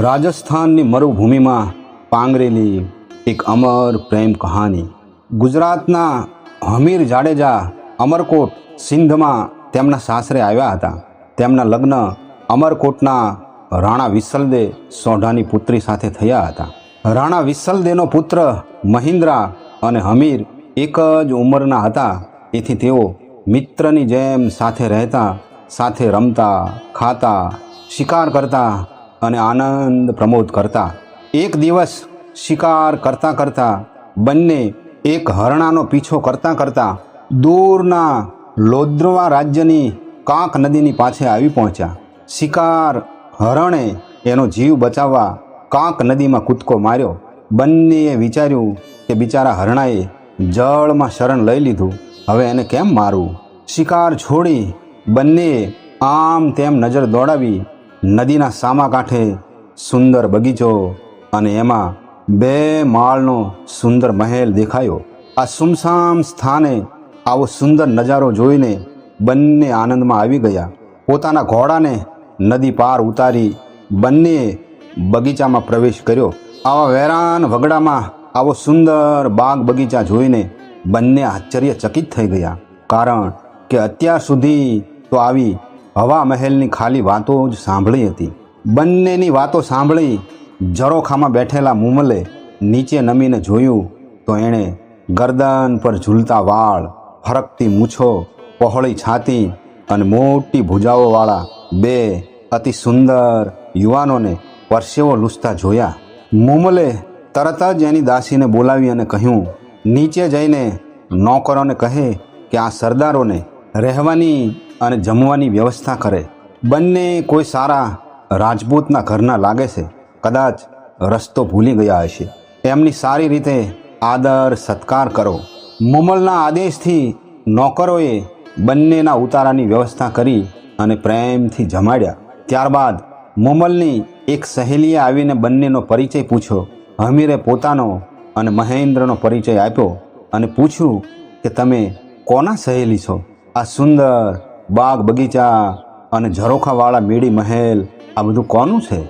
રાજસ્થાનની મરુભૂમિમાં પાંગરેલી એક અમર પ્રેમ કહાની. ગુજરાતના હમીર જાડેજા, અમરકોટ સિંધમાં તેમના સાસરે આવ્યા હતા. તેમના લગ્ન અમરકોટના રાણા વિસલદે સોઢાની પુત્રી સાથે થયા હતા. રાણા વિસલદેનો પુત્ર મહિન્દ્રા અને હમીર એક જ ઉંમરના હતા. એથી તેઓ મિત્રની જેમ સાથે રહેતા, સાથે રમતા, ખાતા, શિકાર કરતા અને આનંદ પ્રમોદ કરતા. એક દિવસ શિકાર કરતાં કરતાં, બંને એક હરણાનો પીછો કરતાં કરતાં દૂરના લોદ્રવા રાજ્યની કાંક નદીની પાછે આવી પહોંચ્યા. શિકાર હરણે એનો જીવ બચાવવા કાંક નદીમાં કૂદકો માર્યો. બંનેએ વિચાર્યું કે બિચારા હરણાએ જળમાં શરણ લઈ લીધું. હવે એને કેમ મારવું? શિકાર છોડી બંનેએ આમ તેમ નજર દોડાવી નદીના સામા કાંઠે સુંદર બગીચો અને એમાં બે માળનો સુંદર મહેલ દેખાયો. આ સુમસામ સ્થાને આવો સુંદર નજારો જોઈને બંને આનંદમાં આવી ગયા. પોતાના ઘોડાને નદી પાર ઉતારી બંને બગીચામાં પ્રવેશ કર્યો. આવા વેરાન વગડામાં આવો સુંદર બાગ બગીચા જોઈને બંને આશ્ચર્યચકિત થઈ ગયા. કારણ કે અત્યાર સુધી તો આવી હવા મહેલની ખાલી વાતો જ સાંભળી હતી. બંનેની વાતો સાંભળી જરોખામાં બેઠેલા મુમલે નીચે નમીને જોયું તો એણે ગરદન પર ઝૂલતા વાળ ફરકતી મૂછો, પહોળી છાતી અને મોટી ભુજાઓવાળા બે અતિ સુંદર યુવાનોને પરસેવો લૂસતા જોયા. મુમલે તરત જ એની દાસીને બોલાવી અને કહ્યું, નીચે જઈને નોકરોને કહે કે આ સરદારોને રહેવાની અને જમવાની વ્યવસ્થા કરે. બંને કોઈ સારા રાજપૂતના ઘરના લાગે છે. કદાચ રસ્તો ભૂલી ગયા હશે. એમની સારી રીતે આદર, સત્કાર કરો. મુમલના આદેશથી નોકરોએ બંનેના ઉતારાની વ્યવસ્થા કરી અને પ્રેમથી જમાડ્યા. ત્યારબાદ મુમલની એક સહેલીએ આવીને બંનેનો પરિચય પૂછ્યો. હમીરે પોતાનો અને મહેન્દ્રનો પરિચય આપ્યો અને પૂછ્યું કે તમે કોના સહેલી છો? આ સુંદર બાગ, બગીચા અને ઝરોખાવાળા મેળી મહેલ, આ બધું કોનું છે?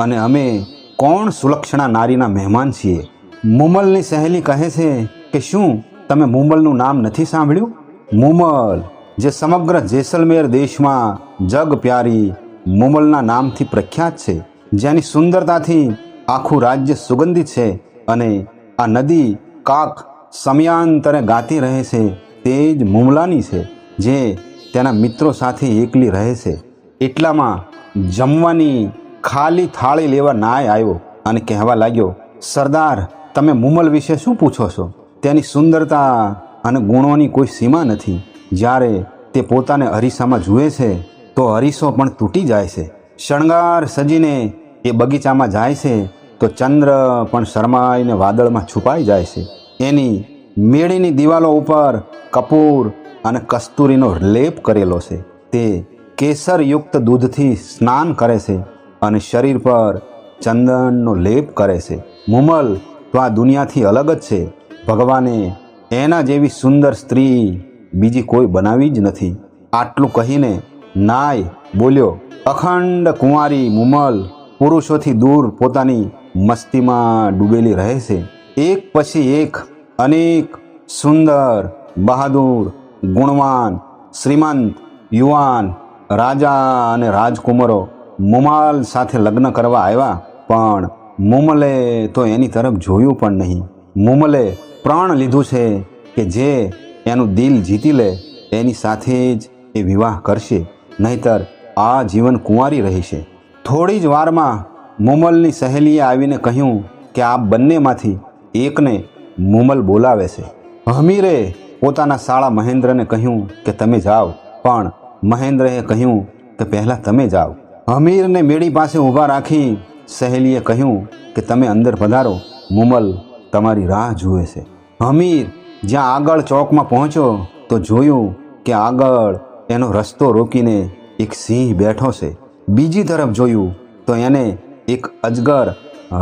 અને અમે કોણ સુલક્ષણા નારીના મહેમાન છીએ? મુમલની સહેલી કહે છે કે શું તમે મુમલનું નામ નથી સાંભળ્યું? મુમલ, જે સમગ્ર જેસલમેર દેશમાં જગ પ્યારી મુમલના નામથી પ્રખ્યાત છે, જેની સુંદરતાથી આખું રાજ્ય સુગંધિત છે અને આ નદી કાક સમયાંતરે ગાતી રહે છે, તે જ મુમલાની છે, જે તેના મિત્રો સાથે એકલી રહે છે. એટલામાં જમવાની ખાલી થાળી લેવા નાય આવ્યો અને કહેવા લાગ્યો, સરદાર, તમે મુમલ વિશે શું પૂછો છો? તેની સુંદરતા અને ગુણોની કોઈ સીમા નથી. જ્યારે તે પોતાને અરીસામાં જુએ છે, તો અરીસો પણ તૂટી જાય છે. શણગાર સજીને એ બગીચામાં જાય છે, તો ચંદ્ર પણ શરમાઈને વાદળમાં છુપાઈ જાય છે. એની મેળીની દિવાલો ઉપર કપૂર અને કસ્તુરીનો લેપ કરેલો છે. તે કેસરયુક્ત દૂધથી સ્નાન કરે છે અને શરીર પર ચંદનનો લેપ કરે છે. મુમલ તો આ દુનિયાથી અલગ જ છે. ભગવાને એના જેવી સુંદર સ્ત્રી બીજી કોઈ બનાવી જ નથી. આટલું કહીને નાય બોલ્યો, અખંડ કુંવારી મુમલ પુરુષોથી દૂર પોતાની મસ્તીમાં ડૂબેલી રહે છે. એક પછી એક અનેક સુંદર, બહાદુર ગુણવાન, શ્રીમંત, યુવાન, રાજા અને રાજકુમારો મુમાલ સાથે લગ્ન કરવા આવ્યા, પણ મુમલે તો એની તરફ જોયું પણ નહીં. મુમલે પ્રાણ લીધું છે કે જે એનું દિલ જીતી લે, એની સાથે જ એ વિવાહ કરશે, નહીતર આ જીવન કુંવારી રહેશે. થોડી જ વારમાં મુમલની સહેલીએ આવીને કહ્યું કે આ બંનેમાંથી એકને મુમલ બોલાવે છે. હમીરે પોતાના શાળા મહેન્દ્રને કહ્યું કે તમે જાઓ, પણ મહેન્દ્રએ કહ્યું કે પહેલાં તમે જાઓ. હમીરને મેળી પાસે ઊભા રાખી સહેલીએ કહ્યું કે તમે અંદર પધારો, મુમલ તમારી રાહ જુએ છે. હમીર જ્યાં આગળ ચોકમાં પહોંચ્યો તો જોયું કે આગળ એનો રસ્તો રોકીને એક સિંહ બેઠો છે. બીજી તરફ જોયું તો એને એક અજગર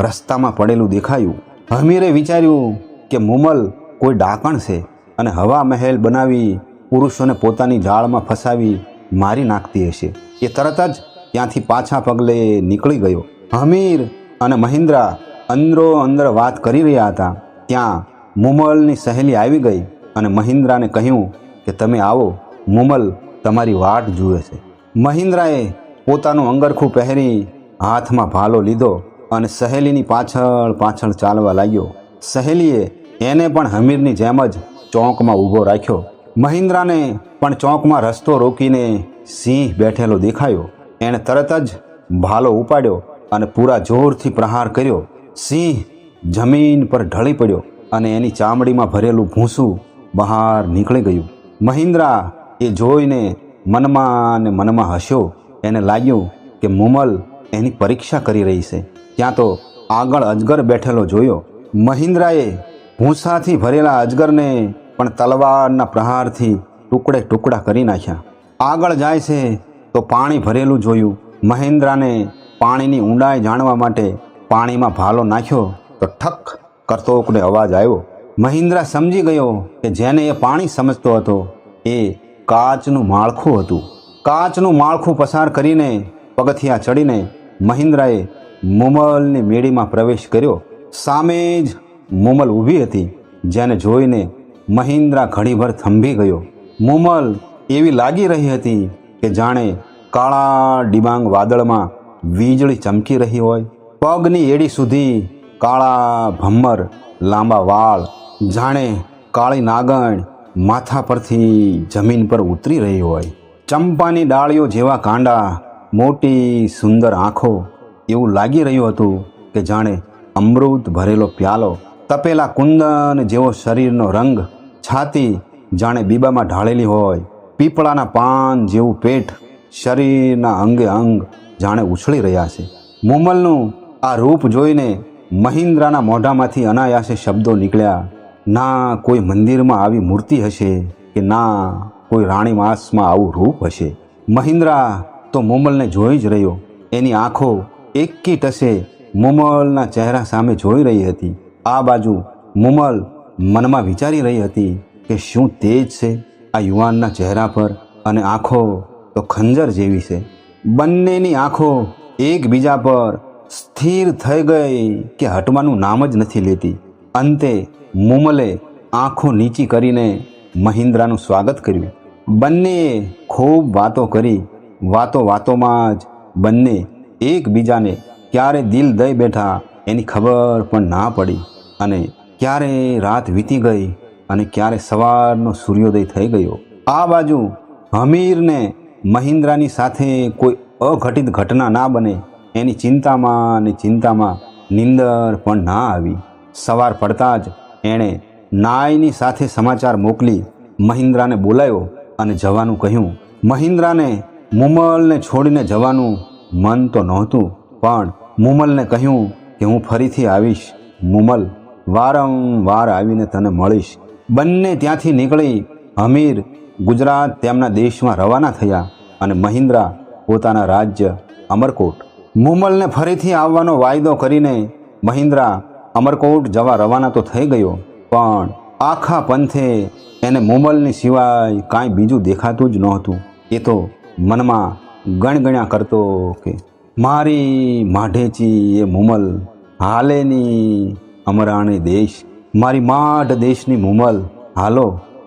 રસ્તામાં પડેલું દેખાયું. હમીરે વિચાર્યું કે મુમલ કોઈ ડાકણ છે. અને હવા મહેલ બનાવી પુરુષોને પોતાની જાળમાં ફસાવી મારી નાખતી હશે. એ તરત જ ત્યાંથી પાછા પગલે નીકળી ગયો. હમીર અને મહિન્દ્રા અંદરો અંદર વાત કરી રહ્યા હતા. ત્યાં મુમલની સહેલી આવી ગઈ અને મહિન્દ્રાને કહ્યું કે, તમે આવો, મુમલ તમારી વાટ જુએ છે. મહિન્દ્રાએ પોતાનું અંગરખું પહેરી હાથમાં ભાલો લીધો અને સહેલીની પાછળ પાછળ ચાલવા લાગ્યો. સહેલીએ એને પણ હમીરની જેમ જ ચોકમાં ઊભો રાખ્યો. મહિન્દ્રાને પણ ચોંકમાં રસ્તો રોકીને સિંહ બેઠેલો દેખાયો. એણે તરત જ ભાલો ઉપાડ્યો અને પૂરા જોરથી પ્રહાર કર્યો. સિંહ જમીન પર ઢળી પડ્યો અને એની ચામડીમાં ભરેલું ભૂસું બહાર નીકળી ગયું. મહિન્દ્રા એ જોઈને મનમાં ને મનમાં હસ્યો. એને લાગ્યું કે મુમલ એની પરીક્ષા કરી રહી છે. ત્યાં તો આગળ અજગર બેઠેલો જોયો. મહિન્દ્રાએ ભૂસાથી ભરેલા અજગરને પણ તલવારના પ્રહારથી ટુકડે ટુકડા કરી નાખ્યા. આગળ જાય છે તો પાણી ભરેલું જોયું. મહેન્દ્રાને પાણીની ઊંડાઈ જાણવા માટે પાણીમાં ભાલો નાખ્યો તો ઠક કરતોકને અવાજ આવ્યો. મહિન્દ્રા સમજી ગયો કે જેને એ પાણી સમજતો હતો એ કાચનું માળખું હતું. કાચનું માળખું પસાર કરીને પગથિયા ચડીને મહિન્દ્રાએ મુમલની મેળીમાં પ્રવેશ કર્યો. સામે જ મુમલ ઊભી હતી, જેને જોઈને મહિન્દ્રા ઘડીભર થંભી ગયો. મુમલ એવી લાગી રહી હતી કે જાણે કાળા ડિબાંગ વાદળમાં વીજળી ચમકી રહી હોય. પગની એડી સુધી કાળા ભમ્મર લાંબા વાળ, જાણે કાળી નાગણ માથા પરથી જમીન પર ઉતરી રહી હોય. ચંપાની ડાળીઓ જેવા કાંડા, મોટી સુંદર આંખો એવું લાગી રહ્યું હતું કે જાણે અમૃત ભરેલો પ્યાલો તપેલા કુંદન જેવો શરીરનો રંગ છાતી જાણે બીબામાં ઢાળેલી હોય, પીપળાના પાન જેવું પેટ શરીરના અંગે અંગ જાણે ઉછળી રહ્યા છે. મુમલનું આ રૂપ જોઈને મહિન્દ્રાના મોઢામાંથી અનાયાસે શબ્દો નીકળ્યા, ના, કોઈ મંદિરમાં આવી મૂર્તિ હશે કે ના, કોઈ રાણી માસમાં આવું રૂપ હશે? મહિન્દ્રા તો મોમલને જોઈ જ રહ્યો. એની આંખો એકી ટસે મોમલના ચહેરા સામે જોઈ રહી હતી. આ બાજુ મુમલ મનમાં વિચારી રહી હતી કે શું તેજ છે આ યુવાનના ચહેરા પર અને આંખો તો ખંજર જેવી છે. બંનેની આંખો એકબીજા પર સ્થિર થઈ ગઈ કે હટવાનું નામ જ નથી લેતી. અંતે મુમલે આંખો નીચી કરીને મહિન્દ્રાનું સ્વાગત કર્યું. બંનેએ ખૂબ વાતો કરી. વાતો વાતોમાં જ બંને એકબીજાને ક્યારે દિલ દઈ બેઠા એની ખબર પણ ના પડી. અને ક્યારે રાત વીતી ગઈ અને ક્યારે સવારનો સૂર્યોદય થઈ ગયો. આ બાજુ હમીરને મહિન્દ્રાની સાથે કોઈ અઘટિત ઘટના ના બને એની ચિંતામાં અને ચિંતામાં નિંદર પણ ના આવી. સવાર પડતા જ એણે નાયની સાથે સમાચાર મોકલી મહિન્દ્રાને બોલાયો અને જવાનું કહ્યું. મહિન્દ્રાને મુમલને છોડીને જવાનું મન તો નહોતું, પણ મુમલને કહ્યું કે હું ફરીથી આવીશ. મુમલ વારંવાર આવીને તને મળીશ. બંને ત્યાંથી નીકળી હમીર ગુજરાત તેમના દેશમાં રવાના થયા અને મહિન્દ્રા પોતાના રાજ્ય અમરકોટ. મુમલને ફરીથી આવવાનો વાયદો કરીને મહિન્દ્રા અમરકોટ જવા રવાના તો થઈ ગયો, પણ આખા પંથે એને મુમલની સિવાય કાંઈ બીજું દેખાતું જ નહોતું. એ તો મનમાં ગણગણ્યા કરતો કે, મારી માઢેચી એ મુમલ, હાલેની અમરાણી દેશ, મારી માઢ દેશની મુમલ, હાલો,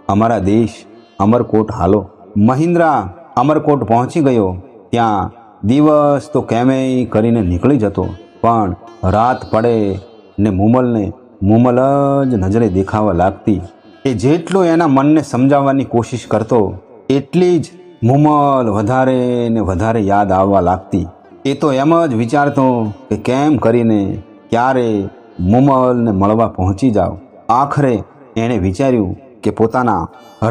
અમારા દેશ, અમરકોટ હાલો. મહિન્દ્રા અમરકોટ પહોંચી ગયો, ત્યાં દિવસ તો કેમેય કરીને નીકળી જતો, પણ રાત પડે ને મુમલને મુમલ જ નજરે દેખાવા લાગતી એ જેટલું એના મનને સમજાવવાની કોશિશ કરતો, એટલી જ મુમલ વધારે ને વધારે યાદ આવવા લાગતી. એ તો એમ જ વિચારતો કે કેમ કરીને, ક્યારે મુમલને મળવા પહોંચી જાવ આખરે એણે વિચાર્યું કે પોતાના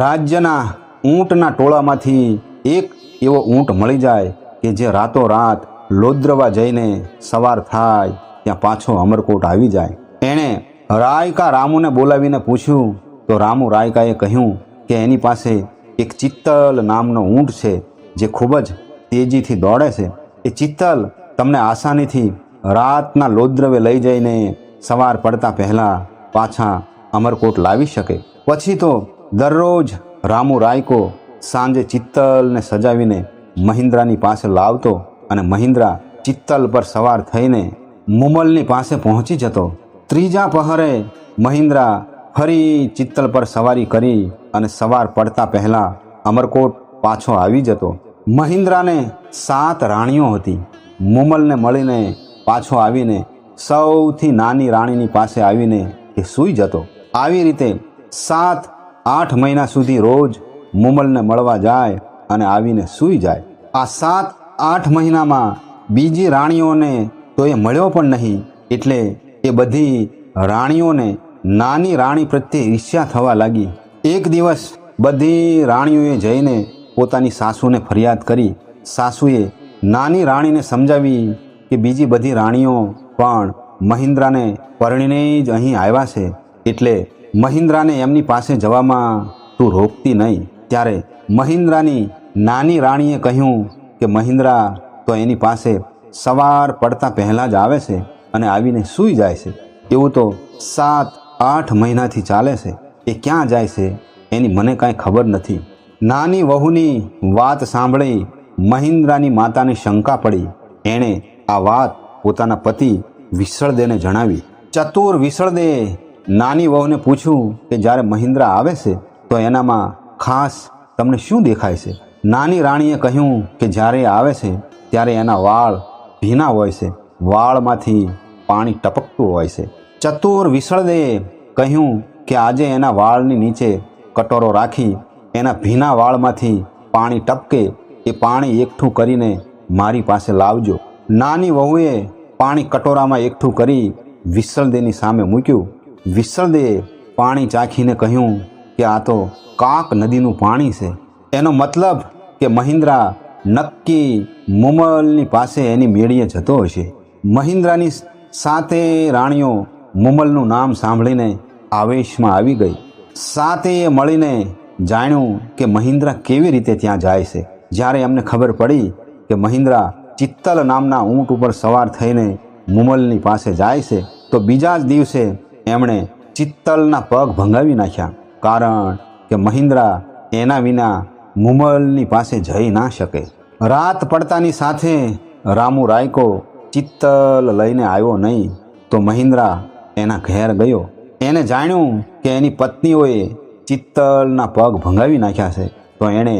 રાજ્યના ઊંટના ટોળામાંથી એક એવો ઊંટ મળી જાય કે જે રાતોરાત લોદ્રવા જઈને સવાર થાય, ત્યાં પાછો અમરકોટ આવી જાય. એણે રાયકા રામુને બોલાવીને પૂછ્યું, તો રામુ રાયકાએ કહ્યું કે એની પાસે એક ચિત્તલ નામનો ઊંટ છે, જે ખૂબ જ તેજીથી દોડે છે. એ ચિત્તલ તમને આસાનીથી રાતના લોદ્રવે લઈ જઈને સવાર પડતા પહેલાં પાછા અમરકોટ લાવી શકે. પછી તો દરરોજ રામુ રાયકો સાંજે ચિત્તલને સજાવીને મહિન્દ્રાની પાસે લાવતો અને મહિન્દ્રા ચિત્તલ પર સવાર થઈને મુમલની પાસે પહોંચી જતો. ત્રીજા પહરે મહિન્દ્રા ફરી ચિત્તલ પર સવારી કરી અને સવાર પડતા પહેલાં અમરકોટ પાછો આવી જતો. મહિન્દ્રાને સાત રાણીઓ હતી. મુમલને મળીને પાછો આવીને સૌથી નાની રાણીની પાસે આવીને એ સૂઈ જતો. આવી રીતે સાત, આઠ મહિના સુધી રોજ મુમલને મળવા જાય અને આવીને સૂઈ જાય. આ સાત, આઠ મહિનામાં બીજી રાણીઓને તો એ મળ્યો પણ નહીં, એટલે એ બધી રાણીઓને નાની રાણી પ્રત્યે ઈર્ષ્યા થવા લાગી. એક દિવસ બધી રાણીઓએ જઈને પોતાની સાસુને ફરિયાદ કરી. સાસુએ નાની રાણીને સમજાવી કે બીજી બધી રાણીઓ પણ મહિન્દ્રાને પરણીને જ અહીં આવ્યા છે. એટલે મહિન્દ્રાને એમની પાસે જવામાં તું રોકતી નહીં. ત્યારે મહિન્દ્રાની નાની રાણીએ કહ્યું કે, મહિન્દ્રા, તો એની પાસે સવાર પડતા પહેલાં જ આવે છે અને આવીને સૂઈ જાય છે. એવું તો સાત, આઠ મહિનાથી ચાલે છે. એ ક્યાં જાય છે? એની મને કાંઈ ખબર નથી. નાની વહુની વાત સાંભળી મહિન્દ્રાની માતાને શંકા પડી. એણે આ વાત પોતાના પતિ વિસળદેને જણાવી, ચતુર વિસળદે. નાની વહુને પૂછ્યું કે, જ્યારે મહિન્દ્રા આવે છે, તો એનામાં ખાસ તમને શું દેખાય છે? નાની રાણીએ કહ્યું કે, જ્યારે આવે છે, ત્યારે એના વાળ ભીના હોય છે. વાળમાંથી પાણી ટપકતું હોય છે. ચતુર વિસળદેએ કહ્યું કે, આજે એના વાળની નીચે કટોરો રાખી એના ભીના વાળમાંથી પાણી ટપકે. એ પાણી એકઠું કરીને મારી પાસે લાવજો. નાની વહુએ પાણી કટોરામાં એકઠું કરી વિસળદેની સામે મૂક્યું. વિસળદેએ પાણી ચાખીને કહ્યું કે આ તો કાક નદીનું પાણી છે. એનો મતલબ કે મહિન્દ્રા નક્કી મુમલની પાસે એની મેળીએ જતો હશે. મહિન્દ્રાની સાતે રાણીઓ મુમલનું નામ સાંભળીને આવેશમાં આવી ગઈ. સાતે મળીને જાણ્યું કે મહિન્દ્રા કેવી રીતે ત્યાં જાય છે. જ્યારે એમને ખબર પડી કે મહિન્દ્રા ચિત્તલ નામના ઊંટ ઉપર સવાર થઈને મુમલની પાસે જાય છે, તો બીજા જ દિવસે એમણે ચિત્તલના પગ ભંગાવી નાખ્યા, કારણ કે મહિન્દ્રા એના વિના મુમલની પાસે જઈ ના શકે. રાત પડતાની સાથે રામુ રાયકો ચિત્તલ લઈને આવ્યો નહીં, તો મહિન્દ્રા એના ઘેર ગયો. એને જાણ્યું કે એની પત્નીઓએ ચિત્તલના પગ ભંગાવી નાખ્યા છે, તો એણે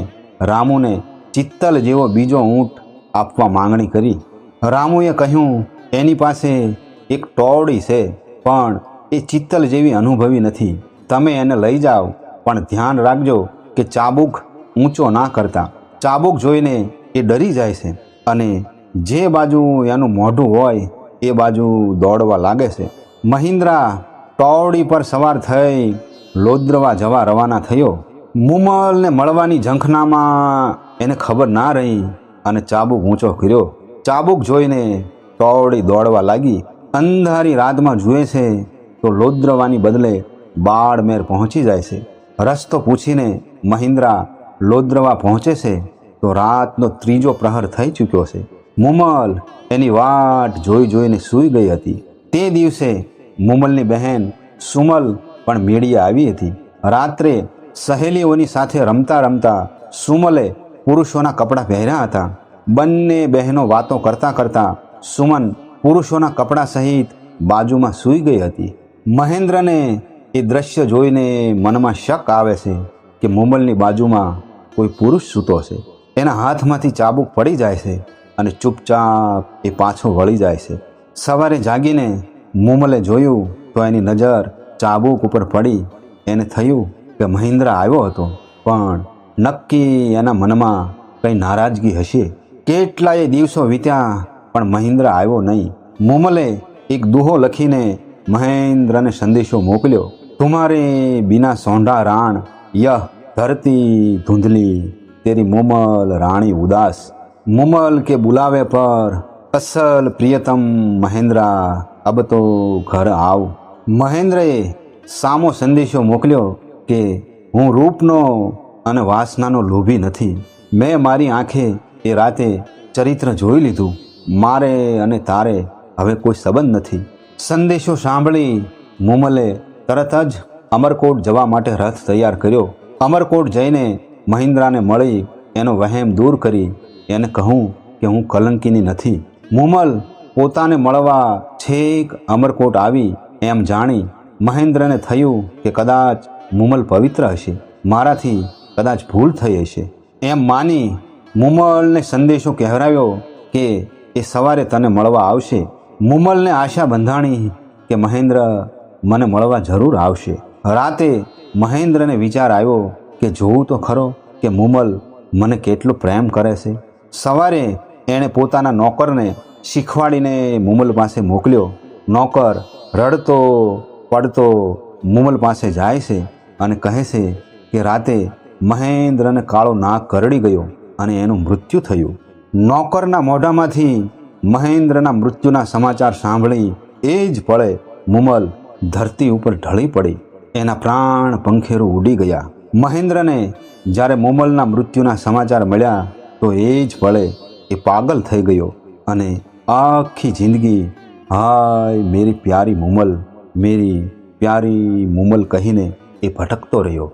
રામુને ચિત્તલ જેવો બીજો ઊંટ આપવા માંગણી કરી. રામુએ કહ્યું, એની પાસે એક ટોળી છે, પણ એ ચિત્તલ જેવી અનુભવી નથી. તમે એને લઈ જાઓ, પણ ધ્યાન રાખજો કે ચાબુક ઊંચો ના કરતા. ચાબુક જોઈને એ ડરી જાય છે અને જે બાજુ એનું મોઢું હોય, એ બાજુ દોડવા લાગે છે. મહિન્દ્રા ટોળી પર સવાર થઈ લોદ્રવા જવા રવાના થયો. મુમલને મળવાની ઝંખનામાં એને ખબર ના રહી અને ચાબુક ઊંચો કર્યો. ચાબુક જોઈને ટોળી દોડવા લાગી. અંધારી રાતમાં જુએ છે તો લોદ્રવાની બદલે બાળમેર પહોંચી જાય છે. રસ્તો પૂછીને મહિન્દ્રા, લોદ્રવા પહોંચે છે તો રાતનો ત્રીજો પ્રહર થઈ ચૂક્યો છે. મુમલ એની વાટ જોઈ જોઈને સૂઈ ગઈ હતી. તે દિવસે મુમલની બહેન સુમલ પણ મેળીએ આવી હતી. રાત્રે સહેલીઓની સાથે રમતા રમતા સુમલે પુરુષોના કપડાં પહેર્યા હતા. બંને બહેનો વાતો કરતાં કરતાં સુમન પુરુષોના કપડાં સહિત બાજુમાં સૂઈ ગઈ હતી. મહેન્દ્રને એ દ્રશ્ય જોઈને મનમાં શક આવે છે કે મોમલની બાજુમાં કોઈ પુરુષ સૂતો છે એના હાથમાંથી ચાબુક પડી જાય છે અને ચૂપચાપ એ પાછો વળી જાય છે. સવારે જાગીને મુમલે જોયું તો એની નજર ચાબુક ઉપર પડી. એને થયું કે મહિન્દ્રા આવ્યો હતો. પણ નક્કી એના મનમાં કંઈ નારાજગી હશે? કેટલાય દિવસો વીત્યા, પણ મહેન્દ્ર આવ્યો નહીં. મુમલે એક દુહો લખીને મહેન્દ્રને સંદેશો મોકલ્યો, તુમારે બિના સોંઢા રાણ, યહ ધરતી ધૂંધલી, તેરી મુમલ રાણી ઉદાસ. મુમલ કે બુલાવે પર અસલ પ્રિયતમ મહેન્દ્રા, અબ તો ઘર આવ. મહેન્દ્રએ સામો સંદેશો મોકલ્યો કે, હું રૂપનો અને વાસનાનો લોભી નથી. મેં મારી આંખે એ રાતે ચરિત્ર જોઈ લીધું. મારે અને તારે હવે કોઈ સંબંધ નથી. સંદેશો સાંભળી મુમલે તરત જ અમરકોટ જવા માટે રથ તૈયાર કર્યો. અમરકોટ જઈને મહિન્દ્રાને મળી એનો વહેમ દૂર કરી. એને કહું કે હું કલંકીની નથી. મુમલ પોતાને મળવા છેક અમરકોટ આવી એમ જાણી મહેન્દ્રને થયું કે કદાચ મુમલ પવિત્ર હશે. મારાથી કદાચ ભૂલ થઈ હશે. એમ માની મુમલને સંદેશો કહેવરાવ્યો કે એ સવારે તને મળવા આવશે. મુમલને આશા બંધાણી કે મહેન્દ્ર મને મળવા જરૂર આવશે. રાતે મહેન્દ્રને વિચાર આવ્યો કે જોવું તો ખરો કે મુમલ મને કેટલો પ્રેમ કરે છે. સવારે એણે પોતાના નોકરને શીખવાડીને મુમલ પાસે મોકલ્યો. નોકર રડતો, પડતો મુમલ પાસે જાય છે અને કહે છે કે રાતે મહેન્દ્રને કાળો નાક કરડી ગયો અને એનું મૃત્યુ થયું. નોકરના મોઢામાંથી મહેન્દ્રના મૃત્યુના સમાચાર સાંભળી એ જ પળે મુમલ ધરતી ઉપર ઢળી પડી. એના પ્રાણ પંખેરું ઉડી ગયા. મહેન્દ્રને જ્યારે મુમલના મૃત્યુના સમાચાર મળ્યા તો એ જ પળે એ પાગલ થઈ ગયો અને આખી જિંદગી, હાય મેરી પ્યારી મુમલ, મેરી પ્યારી મુમલ કહીને એ ભટકતો રહ્યો.